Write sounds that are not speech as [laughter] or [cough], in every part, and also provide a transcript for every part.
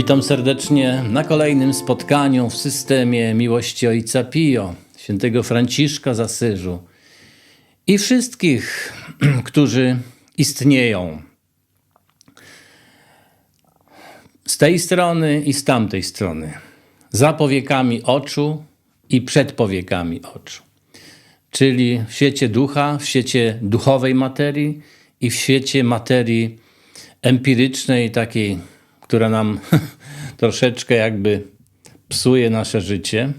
Witam serdecznie na kolejnym spotkaniu w systemie miłości Ojca Pio, świętego Franciszka z Asyżu i wszystkich, [clears throat] którzy istnieją. Z tej strony i z tamtej strony, za powiekami oczu i przed powiekami oczu, czyli w świecie ducha, w świecie duchowej materii i w świecie materii empirycznej, takiej, która nam [laughs] troszeczkę jakby psuje nasze życie.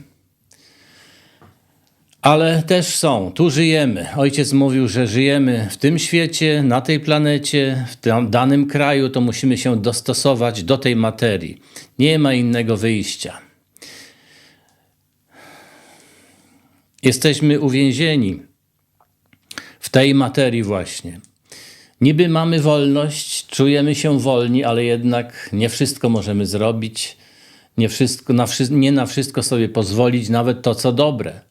Ale też są, tu żyjemy. Ojciec mówił, że żyjemy w tym świecie, na tej planecie, w danym kraju, to musimy się dostosować do tej materii. Nie ma innego wyjścia. Jesteśmy uwięzieni w tej materii właśnie. Niby mamy wolność, czujemy się wolni, ale jednak nie wszystko możemy zrobić, nie, wszystko, na, nie na wszystko sobie pozwolić, nawet to, co dobre,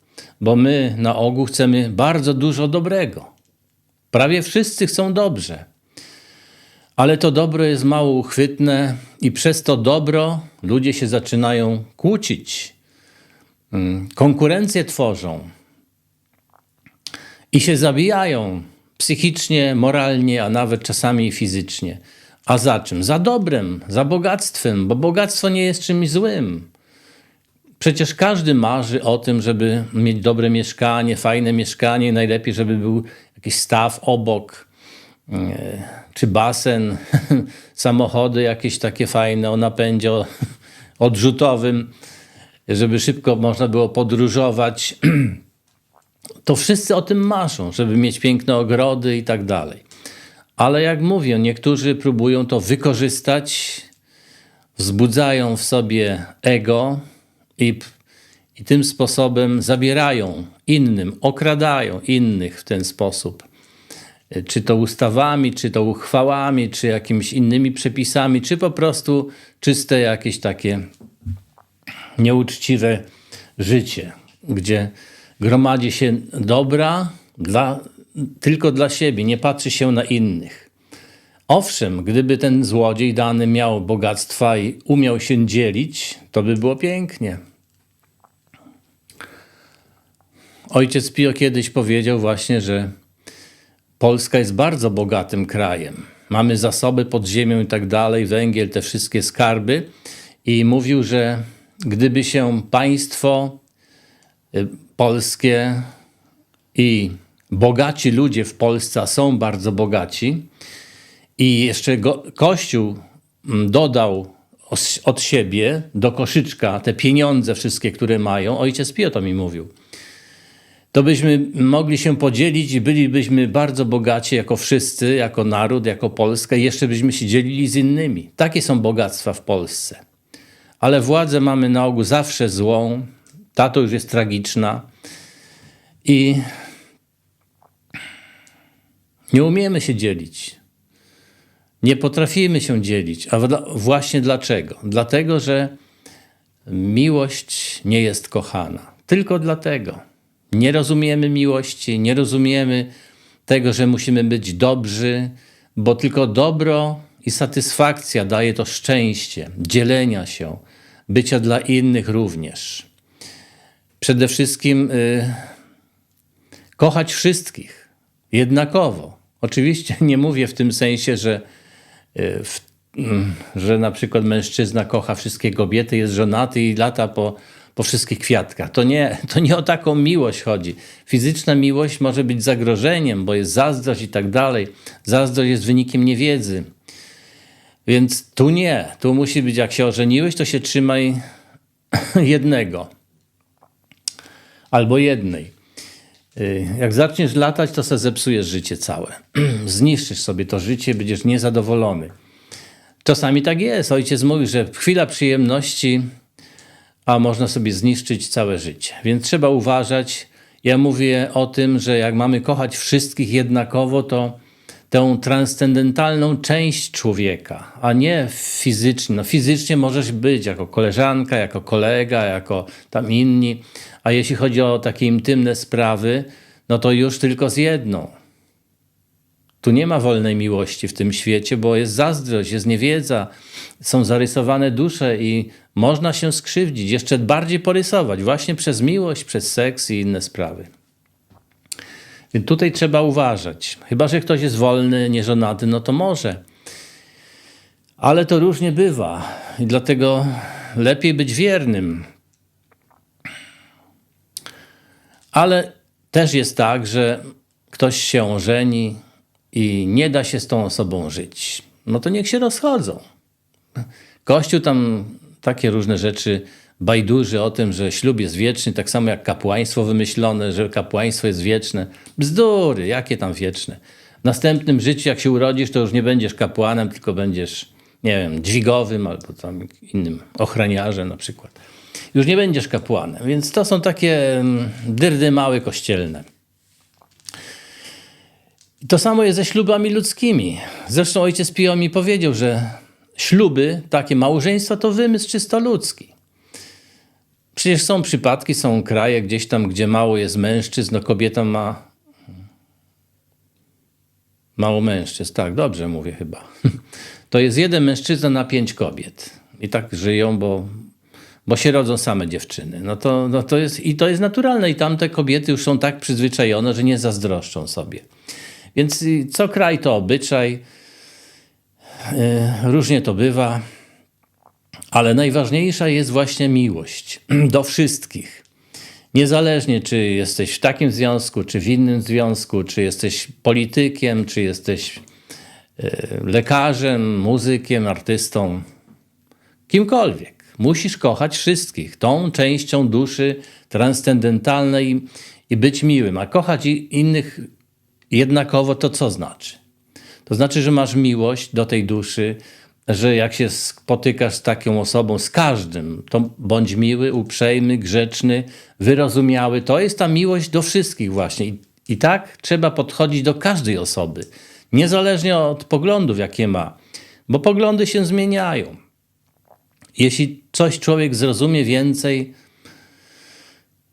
bo my na ogół chcemy bardzo dużo dobrego. Prawie wszyscy chcą dobrze, ale to dobro jest mało uchwytne i przez to dobro ludzie się zaczynają kłócić, mm, konkurencję tworzą i się zabijają psychicznie, moralnie, a nawet czasami fizycznie. A za czym? Za dobrem, za bogactwem, bo bogactwo nie jest czymś złym. Przecież każdy marzy o tym, żeby mieć dobre mieszkanie, fajne mieszkanie, najlepiej, żeby był jakiś staw obok, e, czy basen, [laughs] samochody jakieś takie fajne o napędzie [laughs] odrzutowym, żeby szybko można było podróżować [clears throat] to wszyscy o tym marzą, żeby mieć piękne ogrody i tak dalej. Ale jak mówię, niektórzy próbują to wykorzystać, wzbudzają w sobie ego i, i tym sposobem zabierają innym, okradają innych w ten sposób. Czy to ustawami, czy to uchwałami, czy jakimiś innymi przepisami, czy po prostu czyste jakieś takie nieuczciwe życie, gdzie gromadzi się dobra dla, tylko dla siebie, nie patrzy się na innych. Owszem, gdyby ten złodziej dany miał bogactwa i umiał się dzielić, to by było pięknie. Ojciec Pio kiedyś powiedział właśnie, że Polska jest bardzo bogatym krajem. Mamy zasoby pod ziemią i tak dalej, węgiel, te wszystkie skarby. I mówił, że gdyby się państwo y, polskie i bogaci ludzie w Polsce, są bardzo bogaci, i jeszcze go, Kościół mm, dodał od siebie do koszyczka te pieniądze wszystkie, które mają, ojciec Pio to mi mówił, to byśmy mogli się podzielić i bylibyśmy bardzo bogaci jako wszyscy, jako naród, jako Polska. I jeszcze byśmy się dzielili z innymi. Takie są bogactwa w Polsce. Ale władzę mamy na ogół zawsze złą, ta to już jest tragiczna i nie umiemy się dzielić. Nie potrafimy się dzielić. A właśnie dlaczego? Dlatego, że miłość nie jest kochana. Tylko dlatego. Nie rozumiemy miłości, nie rozumiemy tego, że musimy być dobrzy, bo tylko dobro i satysfakcja daje to szczęście, dzielenia się, bycia dla innych również. Przede wszystkim y, kochać wszystkich jednakowo. Oczywiście [laughs] nie mówię w tym sensie, że, y, w, mm, że na przykład mężczyzna kocha wszystkie kobiety, jest żonaty i lata po, po wszystkich kwiatkach. To nie, to nie o taką miłość chodzi. Fizyczna miłość może być zagrożeniem, bo jest zazdrość i tak dalej. Zazdrość jest wynikiem niewiedzy. Więc tu nie. Tu musi być, jak się ożeniłeś, to się trzymaj [clears throat] jednego albo jednej. Y, Jak zaczniesz latać, to se zepsujesz życie całe. [clears throat] Zniszczysz sobie to życie, będziesz niezadowolony. Czasami tak jest. Ojciec mówi, że chwila przyjemności, a można sobie zniszczyć całe życie. Więc trzeba uważać. Ja mówię o tym, że jak mamy kochać wszystkich jednakowo, to tę transcendentalną część człowieka, a nie fizycznie. No, fizycznie możesz być jako koleżanka, jako kolega, jako tam inni, a jeśli chodzi o takie intymne sprawy, no to już tylko z jedną. Tu nie ma wolnej miłości w tym świecie, bo jest zazdrość, jest niewiedza, są zarysowane dusze i można się skrzywdzić, jeszcze bardziej porysować, właśnie przez miłość, przez seks i inne sprawy. Więc tutaj trzeba uważać. Chyba, że ktoś jest wolny, nieżonaty, no to może. Ale to różnie bywa i dlatego lepiej być wiernym. Ale też jest tak, że ktoś się ożeni i nie da się z tą osobą żyć. No to niech się rozchodzą. Kościół tam takie różne rzeczy bajduży o tym, że ślub jest wieczny, tak samo jak kapłaństwo wymyślone, że kapłaństwo jest wieczne. Bzdury, jakie tam wieczne. W następnym życiu, jak się urodzisz, to już nie będziesz kapłanem, tylko będziesz, nie wiem, dźwigowym albo tam innym ochraniarzem na przykład. Już nie będziesz kapłanem, więc to są takie mm, dyrdy małe kościelne. To samo jest ze ślubami ludzkimi. Zresztą ojciec Pio mi powiedział, że śluby, takie małżeństwa to wymysł czysto ludzki. Przecież są przypadki, są kraje gdzieś tam, gdzie mało jest mężczyzn, no kobieta ma mało mężczyzn. Tak, dobrze mówię chyba. [laughs] To jest jeden mężczyzna na pięć kobiet. I tak żyją, bo, bo się rodzą same dziewczyny. No to, no to jest, I to jest naturalne. I tamte kobiety już są tak przyzwyczajone, że nie zazdroszczą sobie. Więc co kraj to obyczaj. E, różnie to bywa. Ale najważniejsza jest właśnie miłość [clears throat] do wszystkich. Niezależnie, czy jesteś w takim związku, czy w innym związku, czy jesteś politykiem, czy jesteś e, lekarzem, muzykiem, artystą, kimkolwiek. Musisz kochać wszystkich, tą częścią duszy transcendentalnej i być miłym. A kochać innych jednakowo to co znaczy? To znaczy, że masz miłość do tej duszy, że jak się spotykasz z taką osobą, z każdym, to bądź miły, uprzejmy, grzeczny, wyrozumiały. To jest ta miłość do wszystkich właśnie. I, i tak trzeba podchodzić do każdej osoby, niezależnie od poglądów, jakie ma, bo poglądy się zmieniają. Jeśli coś człowiek zrozumie więcej,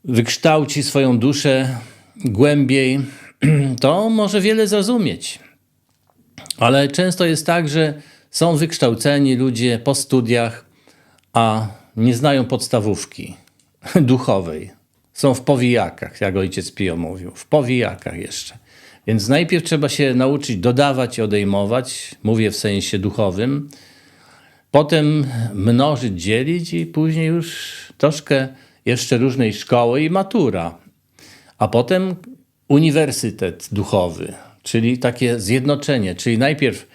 wykształci swoją duszę głębiej, [clears throat] to może wiele zrozumieć. Ale często jest tak, że są wykształceni ludzie po studiach, a nie znają podstawówki [laughs] duchowej. Są w powijakach, jak ojciec Pio mówił, w powijakach jeszcze. Więc najpierw trzeba się nauczyć dodawać i odejmować, mówię w sensie duchowym, potem mnożyć, dzielić i później już troszkę jeszcze różnej szkoły i matura. A potem uniwersytet duchowy, czyli takie zjednoczenie, czyli najpierw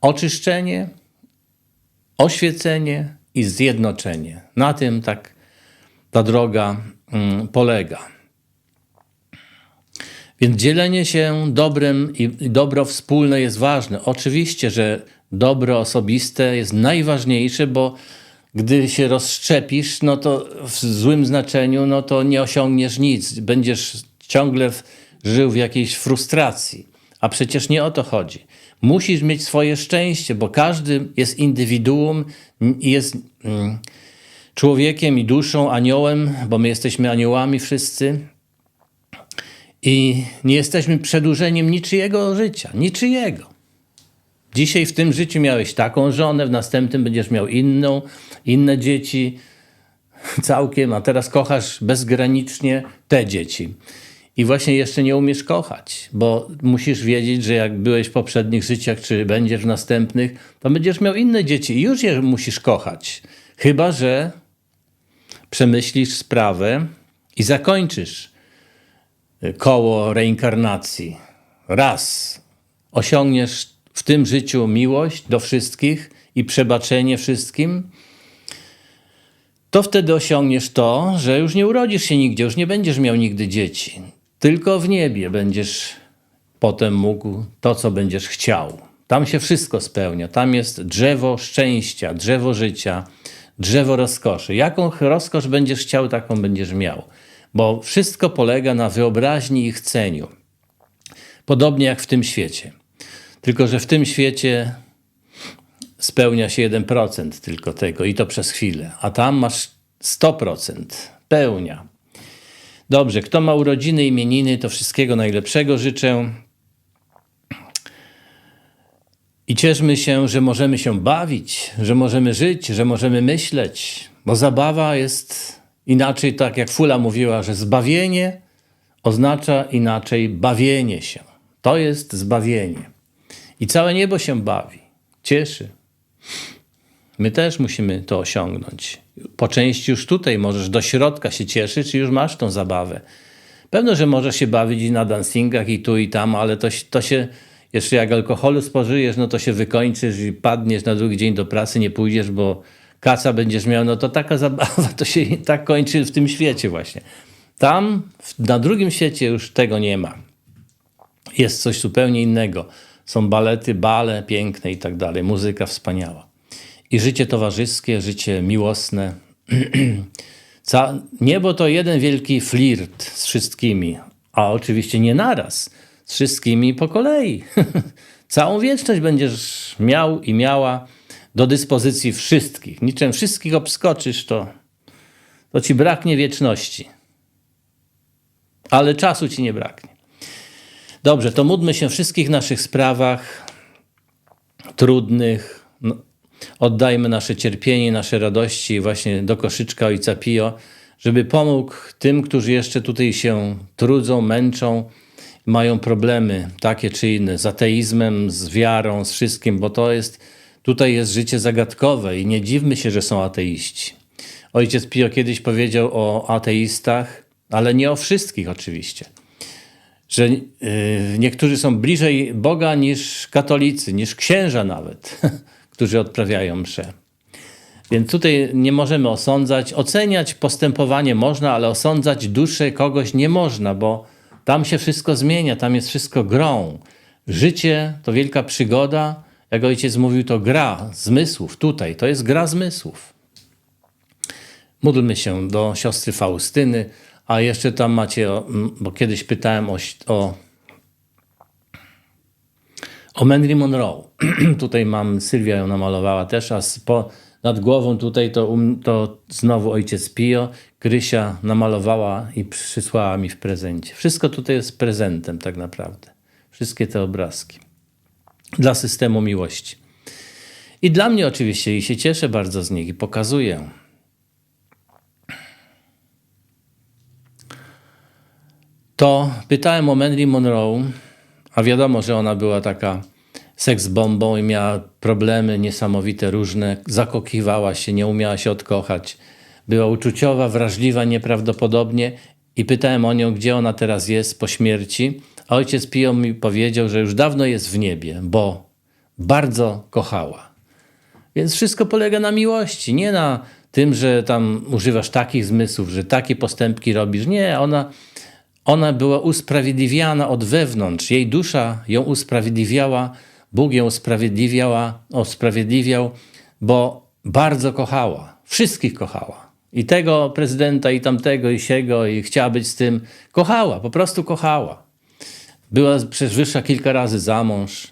oczyszczenie, oświecenie i zjednoczenie. Na tym tak ta droga mm, polega. Więc dzielenie się dobrem i dobro wspólne jest ważne. Oczywiście, że dobro osobiste jest najważniejsze, bo gdy się rozszczepisz, no to w złym znaczeniu, no to nie osiągniesz nic. Będziesz ciągle żył w jakiejś frustracji. A przecież nie o to chodzi. Musisz mieć swoje szczęście, bo każdy jest indywiduum jest mm, człowiekiem i duszą, aniołem, bo my jesteśmy aniołami wszyscy. I nie jesteśmy przedłużeniem niczyjego życia, niczyjego. Dzisiaj w tym życiu miałeś taką żonę, w następnym będziesz miał inną, inne dzieci całkiem, a teraz kochasz bezgranicznie te dzieci. I właśnie jeszcze nie umiesz kochać, bo musisz wiedzieć, że jak byłeś w poprzednich życiach, czy będziesz w następnych, to będziesz miał inne dzieci i już je musisz kochać. Chyba, że przemyślisz sprawę i zakończysz koło reinkarnacji. Raz osiągniesz w tym życiu miłość do wszystkich i przebaczenie wszystkim, to wtedy osiągniesz to, że już nie urodzisz się nigdzie, już nie będziesz miał nigdy dzieci. Tylko w niebie będziesz potem mógł to, co będziesz chciał. Tam się wszystko spełnia. Tam jest drzewo szczęścia, drzewo życia, drzewo rozkoszy. Jaką rozkosz będziesz chciał, taką będziesz miał. Bo wszystko polega na wyobraźni i chceniu. Podobnie jak w tym świecie. Tylko, że w tym świecie spełnia się 1% tylko tego i to przez chwilę, a tam masz 100% pełnia. Dobrze, kto ma urodziny, imieniny, to wszystkiego najlepszego życzę. I cieszmy się, że możemy się bawić, że możemy żyć, że możemy myśleć, bo zabawa jest inaczej, tak jak Fula mówiła, że zbawienie oznacza inaczej bawienie się. To jest zbawienie. I całe niebo się bawi, cieszy. My też musimy to osiągnąć. Po części już tutaj możesz do środka się cieszyć, czy już masz tą zabawę. Pewno, że możesz się bawić i na dancingach, i tu, i tam, ale to, to się, jeszcze jak alkoholu spożyjesz, no to się wykończysz i padniesz na drugi dzień do pracy, nie pójdziesz, bo kaca będziesz miał, no to taka zabawa [laughs] to się tak kończy w tym świecie właśnie. Tam, na drugim świecie już tego nie ma. Jest coś zupełnie innego. Są balety, bale piękne i tak dalej, muzyka wspaniała. I życie towarzyskie, życie miłosne. [clears throat] Ca niebo to jeden wielki flirt z wszystkimi, a oczywiście nie naraz, z wszystkimi po kolei. [laughs] Całą wieczność będziesz miał i miała do dyspozycji wszystkich. Niczym wszystkich obskoczysz, to, to ci braknie wieczności. Ale czasu ci nie braknie. Dobrze, to módlmy się wszystkich naszych sprawach trudnych. Oddajmy nasze cierpienie, nasze radości właśnie do koszyczka Ojca Pio, żeby pomógł tym, którzy jeszcze tutaj się trudzą, męczą, mają problemy takie czy inne z ateizmem, z wiarą, z wszystkim, bo to jest, tutaj jest życie zagadkowe i nie dziwmy się, że są ateiści. Ojciec Pio kiedyś powiedział o ateistach, ale nie o wszystkich oczywiście że y, niektórzy są bliżej Boga niż katolicy, niż księża nawet, [laughs] którzy odprawiają msze. Więc tutaj nie możemy osądzać. Oceniać postępowanie można, ale osądzać duszę kogoś nie można, bo tam się wszystko zmienia, tam jest wszystko grą. Życie to wielka przygoda. Jak ojciec mówił, to gra zmysłów. Tutaj to jest gra zmysłów. Módlmy się do siostry Faustyny. A jeszcze tam macie, bo kiedyś pytałem o, o, o Marilyn Monroe. [clears throat] tutaj mam, Sylwia ją namalowała też, a po, nad głową tutaj to, um, to znowu ojciec Pio, Krysia namalowała i przysłała mi w prezencie. Wszystko tutaj jest prezentem tak naprawdę. Wszystkie te obrazki. Dla systemu miłości. I dla mnie oczywiście i się cieszę bardzo z nich i pokazuję. to pytałem o Marilyn Monroe, a wiadomo, że ona była taka seks bombą i miała problemy niesamowite, różne, zakokiwała się, nie umiała się odkochać. Była uczuciowa, wrażliwa nieprawdopodobnie i pytałem o nią, gdzie ona teraz jest po śmierci. Ojciec Pio mi powiedział, że już dawno jest w niebie, bo bardzo kochała. Więc wszystko polega na miłości, nie na tym, że tam używasz takich zmysłów, że takie postępki robisz. Nie, ona ona była usprawiedliwiana od wewnątrz. Jej dusza ją usprawiedliwiała, Bóg ją usprawiedliwiała, usprawiedliwiał, bo bardzo kochała. Wszystkich kochała. I tego prezydenta, i tamtego, i siego, i chciała być z tym. Kochała, po prostu kochała. Była przecież wyższa kilka razy za mąż,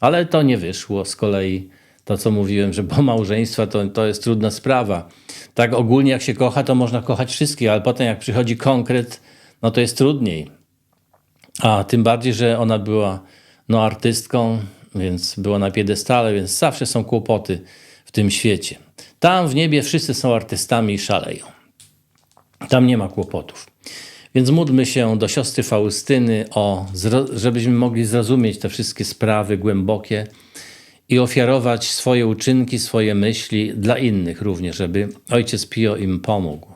ale to nie wyszło z kolei. To, co mówiłem, że po małżeństwa to, to jest trudna sprawa. Tak ogólnie jak się kocha, to można kochać wszystkich, ale potem jak przychodzi konkret, no to jest trudniej. A tym bardziej, że ona była no, artystką, więc była na piedestale, więc zawsze są kłopoty w tym świecie. Tam w niebie wszyscy są artystami i szaleją. Tam nie ma kłopotów. Więc módlmy się do siostry Faustyny, o, żebyśmy mogli zrozumieć te wszystkie sprawy głębokie i ofiarować swoje uczynki, swoje myśli dla innych również, żeby Ojciec Pio im pomógł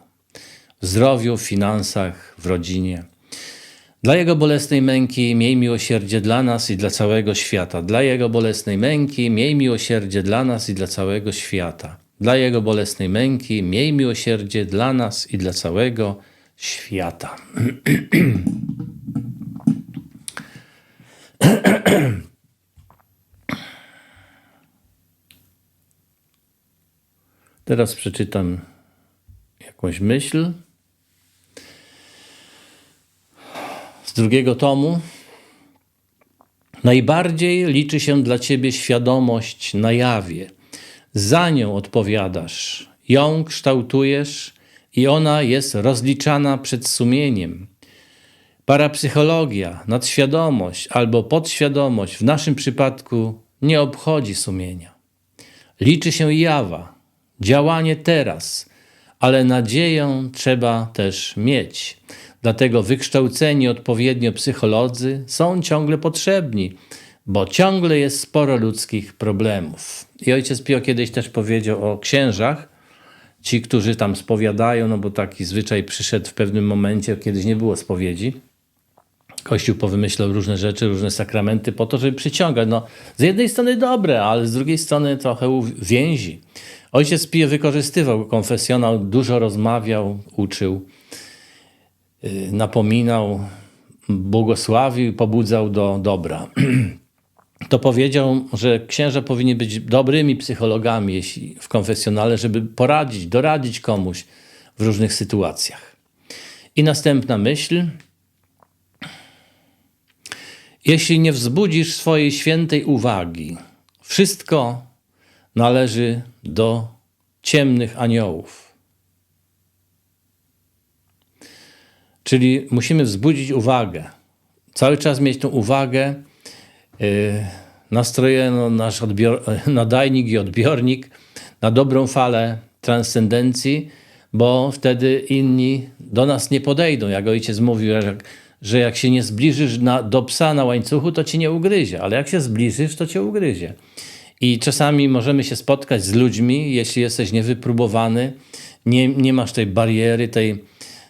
zdrowiu, w finansach, w rodzinie. Dla Jego bolesnej męki miej miłosierdzie dla nas i dla całego świata. Dla Jego bolesnej męki miej miłosierdzie dla nas i dla całego świata. Dla Jego bolesnej męki miej miłosierdzie dla nas i dla całego świata. [clears throat] Teraz przeczytam jakąś myśl. Drugiego tomu. Najbardziej liczy się dla ciebie świadomość na jawie. Za nią odpowiadasz, ją kształtujesz i ona jest rozliczana przed sumieniem. Parapsychologia, nadświadomość albo podświadomość w naszym przypadku nie obchodzi sumienia. Liczy się jawa, działanie teraz, ale nadzieję trzeba też mieć. Dlatego wykształceni odpowiednio psycholodzy są ciągle potrzebni, bo ciągle jest sporo ludzkich problemów. I ojciec Pio kiedyś też powiedział o księżach, ci, którzy tam spowiadają, no bo taki zwyczaj przyszedł w pewnym momencie, kiedyś nie było spowiedzi. Kościół powymyślał różne rzeczy, różne sakramenty po to, żeby przyciągać. No, z jednej strony dobre, ale z drugiej strony trochę więzi. Ojciec Pio wykorzystywał konfesjonał, dużo rozmawiał, uczył, napominał, błogosławił, pobudzał do dobra. [clears throat] to powiedział, że księża powinni być dobrymi psychologami jeśli w konfesjonale, żeby poradzić, doradzić komuś w różnych sytuacjach. I następna myśl. Jeśli nie wzbudzisz swojej świętej uwagi, wszystko należy do ciemnych aniołów. Czyli musimy wzbudzić uwagę. Cały czas mieć tą uwagę nastrojeno nasz odbior, [laughs] nadajnik i odbiornik na dobrą falę transcendencji, bo wtedy inni do nas nie podejdą. Jak ojciec mówił, że, że jak się nie zbliżysz na, do psa na łańcuchu, to cię nie ugryzie, ale jak się zbliżysz, to cię ugryzie. I czasami możemy się spotkać z ludźmi, jeśli jesteś niewypróbowany, nie, nie masz tej bariery, tej,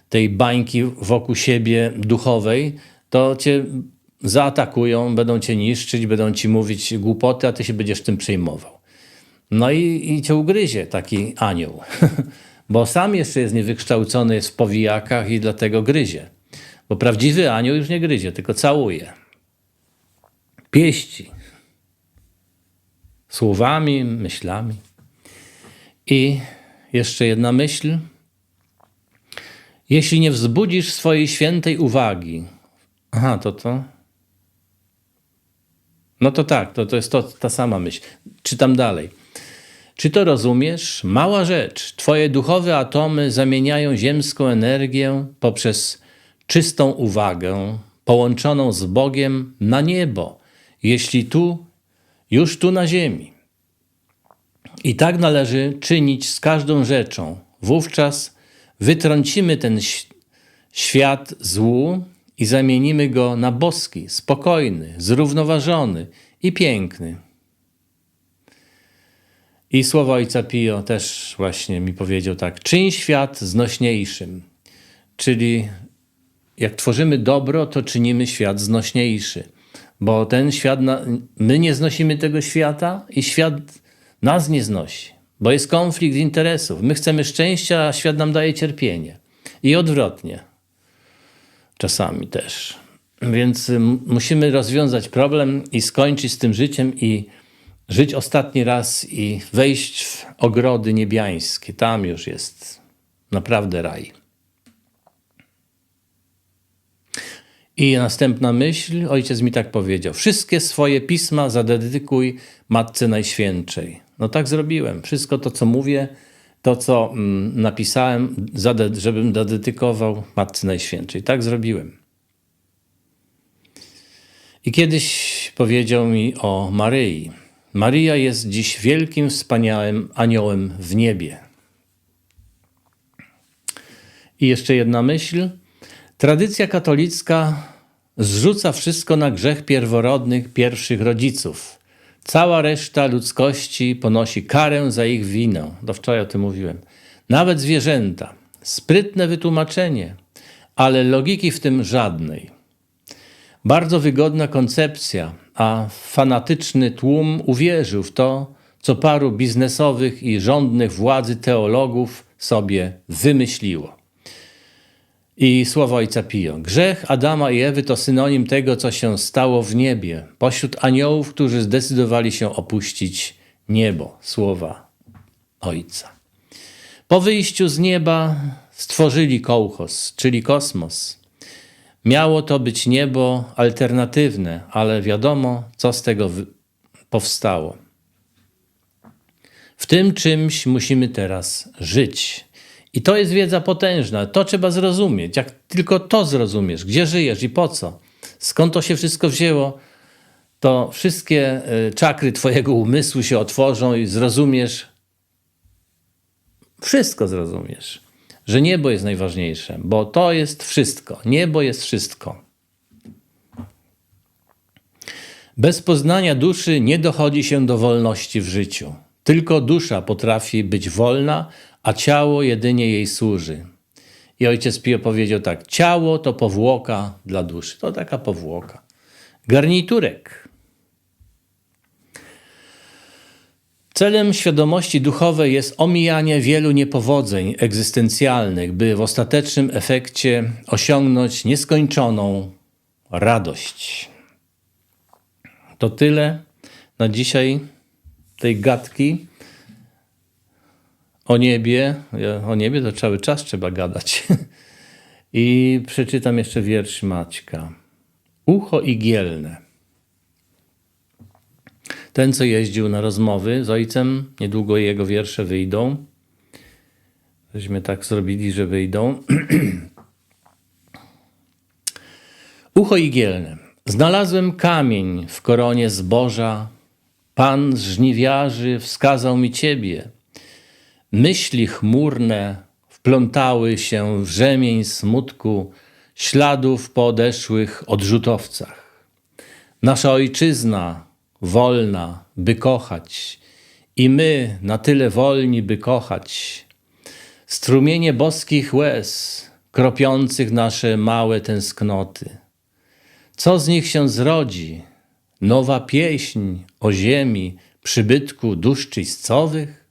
tej bańki wokół siebie duchowej, to cię zaatakują, będą cię niszczyć, będą ci mówić głupoty, a ty się będziesz tym przejmował. No i, i cię ugryzie taki anioł, [laughs] bo sam jeszcze jest niewykształcony, jest w powijakach i dlatego gryzie. Bo prawdziwy anioł już nie gryzie, tylko całuje. Pieści. Słowami, myślami. I jeszcze jedna myśl. Jeśli nie wzbudzisz swojej świętej uwagi, aha, to to, no to tak, to, to jest to, ta sama myśl. Czytam dalej. Czy to rozumiesz? Mała rzecz. Twoje duchowe atomy zamieniają ziemską energię poprzez czystą uwagę, połączoną z Bogiem na niebo, jeśli tu, już tu na ziemi. I tak należy czynić z każdą rzeczą. Wówczas wytrącimy ten świat złu i zamienimy go na boski, spokojny, zrównoważony i piękny. I słowa Ojca Pio też właśnie mi powiedział tak: czyń świat znośniejszym. Czyli jak tworzymy dobro, to czynimy świat znośniejszy. Bo ten świat, my nie znosimy tego świata i świat nas nie znosi. Bo jest konflikt interesów. My chcemy szczęścia, a świat nam daje cierpienie. I odwrotnie czasami też. Więc musimy rozwiązać problem i skończyć z tym życiem i żyć ostatni raz i wejść w ogrody niebiańskie. Tam już jest naprawdę raj. I następna myśl, ojciec mi tak powiedział: Wszystkie swoje pisma zadedykuj Matce Najświętszej. No tak zrobiłem. Wszystko to, co mówię, to, co mm, napisałem, żebym zadedykował Matce Najświętszej. Tak zrobiłem. I kiedyś powiedział mi o Maryi. Maria jest dziś wielkim, wspaniałym aniołem w niebie. I jeszcze jedna myśl. Tradycja katolicka zrzuca wszystko na grzech pierworodnych pierwszych rodziców – Cała reszta ludzkości ponosi karę za ich winę. Do wczoraj o tym mówiłem. Nawet zwierzęta. Sprytne wytłumaczenie, ale logiki w tym żadnej. Bardzo wygodna koncepcja, a fanatyczny tłum uwierzył w to, co paru biznesowych i rządnych władzy teologów sobie wymyśliło. I słowa Ojca Pio. Grzech Adama i Ewy to synonim tego, co się stało w niebie, pośród aniołów, którzy zdecydowali się opuścić niebo. Słowa Ojca. Po wyjściu z nieba stworzyli kołchos, czyli kosmos. Miało to być niebo alternatywne, ale wiadomo, co z tego powstało. W tym czymś musimy teraz żyć. I to jest wiedza potężna. To trzeba zrozumieć. Jak tylko to zrozumiesz, gdzie żyjesz i po co, skąd to się wszystko wzięło, to wszystkie y, czakry Twojego umysłu się otworzą i zrozumiesz, wszystko zrozumiesz, że niebo jest najważniejsze, bo to jest wszystko. Niebo jest wszystko. Bez poznania duszy nie dochodzi się do wolności w życiu. Tylko dusza potrafi być wolna, a ciało jedynie jej służy. I ojciec Pio powiedział tak: Ciało to powłoka dla duszy. To taka powłoka. Garniturek. Celem świadomości duchowej jest omijanie wielu niepowodzeń egzystencjalnych, by w ostatecznym efekcie osiągnąć nieskończoną radość. To tyle na dzisiaj tej gadki o niebie. O niebie to cały czas trzeba gadać. [laughs] I przeczytam jeszcze wiersz Maćka. Ucho igielne. Ten, co jeździł na rozmowy z ojcem, niedługo jego wiersze wyjdą. Żeśmy tak zrobili, że wyjdą. [clears throat] Ucho igielne. Znalazłem kamień w koronie zboża. Pan żniwiarzy wskazał mi ciebie. Myśli chmurne wplątały się w rzemień smutku śladów po odeszłych odrzutowcach. Nasza ojczyzna wolna, by kochać, i my na tyle wolni, by kochać. Strumienie boskich łez, kropiących nasze małe tęsknoty. Co z nich się zrodzi? Nowa pieśń o ziemi, przybytku dusz czyścowych?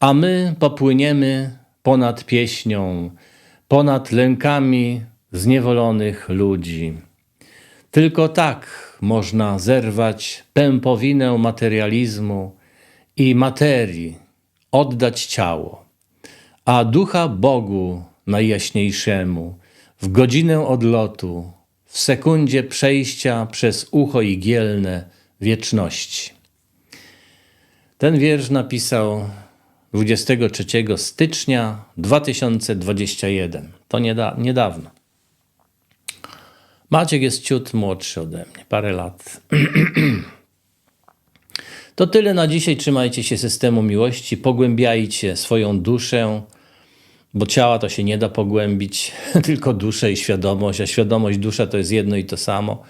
A my popłyniemy ponad pieśnią, ponad lękami zniewolonych ludzi. Tylko tak można zerwać pępowinę materializmu i materii, oddać ciało, a ducha Bogu najjaśniejszemu w godzinę odlotu, w sekundzie przejścia przez ucho igielne wieczności. Ten wiersz napisał 23 stycznia 2021. To nieda- niedawno. Maciek jest ciut młodszy ode mnie, parę lat. [clears throat] To tyle na dzisiaj. Trzymajcie się systemu miłości, pogłębiajcie swoją duszę, bo ciała to się nie da pogłębić, [laughs] tylko duszę i świadomość, a świadomość, dusza to jest jedno i to samo.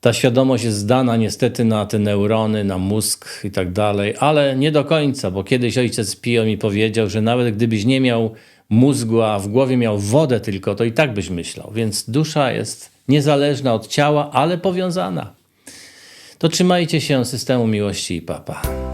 Ta świadomość jest zdana niestety na te neurony, na mózg i tak dalej, ale nie do końca, bo kiedyś ojciec Pio mi powiedział, że nawet gdybyś nie miał mózgu, a w głowie miał wodę tylko, to i tak byś myślał. Więc dusza jest niezależna od ciała, ale powiązana. To trzymajcie się systemu miłości i papa.